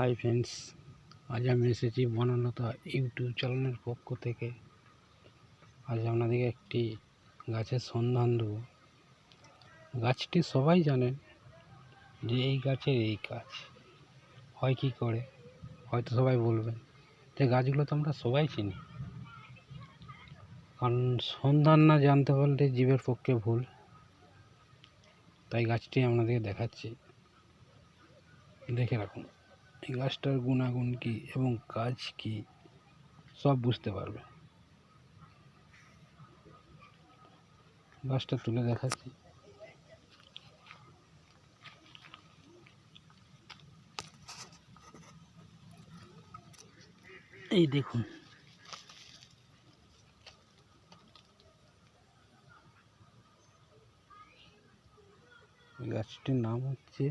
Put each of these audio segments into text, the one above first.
Hi friends, আজ আমি এসেছি বনলতা ইউটিউব চ্যানেলের পক্ষ থেকে। আজ আপনাদেরকে একটি গাছের সন্ধান দেবো। গাছটি সবাই জানেন যে এই গাছের এই কাজ। হয় কি করে? হয়তো সবাই বলবেন। যে গাছগুলো তো আমরা সবাই চিনি। কারণ সন্ধান না জানতে পারলে জীবের পক্ষে ভুল। তাই গাছটি আপনাদেরকে দেখাচ্ছি। দেখে রাখুন। এই গাছটার গুণাগুণ কী এবং কাজ কী, সব বুঝতে পারবে। গাছটা তুলে দেখাচ্ছি। এই দেখুন। গাছটির নাম হচ্ছে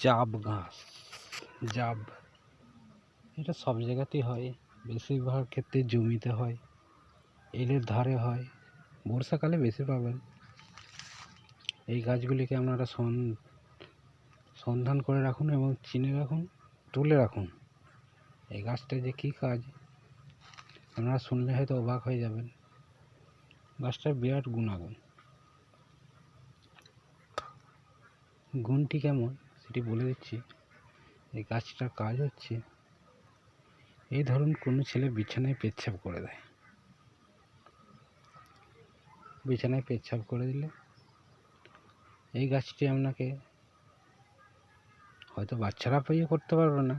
জাব ঘাস। জাব। এটা সব জায়গাতেই হয়। বেশিরভাগ ক্ষেত্রে জমিতে হয় এলের ধারে হয়, বর্ষাকালে বেশি পাবেন। এই গাছগুলিকে আপনারা সন- সন্ধান করে রাখুন এবং চিনে রাখুন, তুলে রাখুন। এই গাছটা যে কী কাজ, আপনারা শুনলে হয়তো অবাক হয়ে যাবেন। গাছটার বিরাট গুণাগুণ। গুণটি কেমন সেটি বলে দিচ্ছি। এই গাছটার কাজ হচ্ছে এই ধরুন কোনো ছেলে বিছানায় পেচ্ছাপ করে দেয়। বিছানায় পেচ্ছাপ করে দিলে এই গাছটি আপনাকে হয়তো বাচ্চারা পেয়ে করতে পারবে না।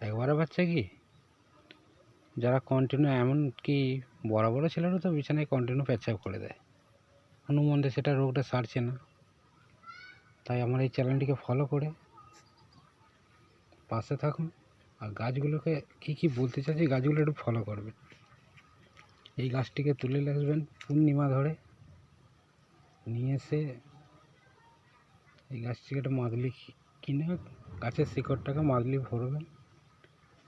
একবারে বাচ্চা কি? যারা কন্টিনিউ এমন কি বড় বড় ছেলেরও তো বিছানায় কন্টিনিউ পেচ্ছাপ করে দেয়। অনুমন্দে সেটা রোগটা সারছে না। তাই আমার এই চ্যানেলটিকে ফলো করে পাশে থাকুন আর গাছগুলোকে কী কী বলতে চাইছি গাছগুলো একটু ফলো করবেন। এই গাছটিকে তুলে আসবেন পূর্ণিমা ধরে। নিয়ে এসে এই গাছটিকে একটা মাদলি কিনে গাছের শিকড়টাকে মাদলি ভরবেন।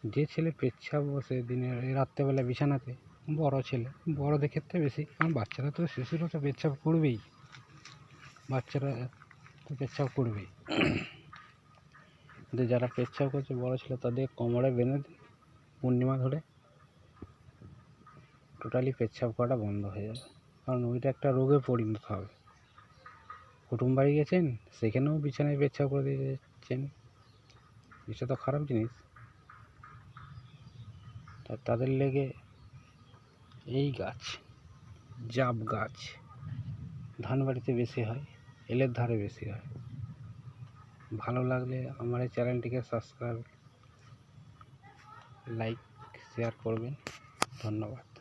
যে ছেলে পেচ্ছাপ বসে দিনের রাত্রেবেলা বিছানাতে, বড় ছেলে, বড়দের ক্ষেত্রে বেশি, কারণ বাচ্চারা তো শিশুরা তো পেচ্ছাপ করবেই। বাচ্চারা তো পেচ্ছাপ করবেই। কিন্তু যারা পেচ্ছাপ করছে, বড় ছেলে, তাদের কোমরে বেঁধে দিন পূর্ণিমা ধরে। টোটালি পেচ্ছাপ করাটা বন্ধ হয়ে যাবে। কারণ ওইটা একটা রোগে পরিণত হবে। কুটুম বাড়ি গেছেন, সেখানেও বিছানায় পেচ্ছাপ করে দিয়ে যাচ্ছেন। এটা তো খারাপ জিনিস। তাদের লেগে এই গাছ, জাব গাছ ধান বাড়িতে বেশি হয়, এলের ধারে বেশি হয়। ভালো লাগলে আমার এই চ্যানেলটিকে সাবস্ক্রাইব লাইক শেয়ার করবেন। ধন্যবাদ।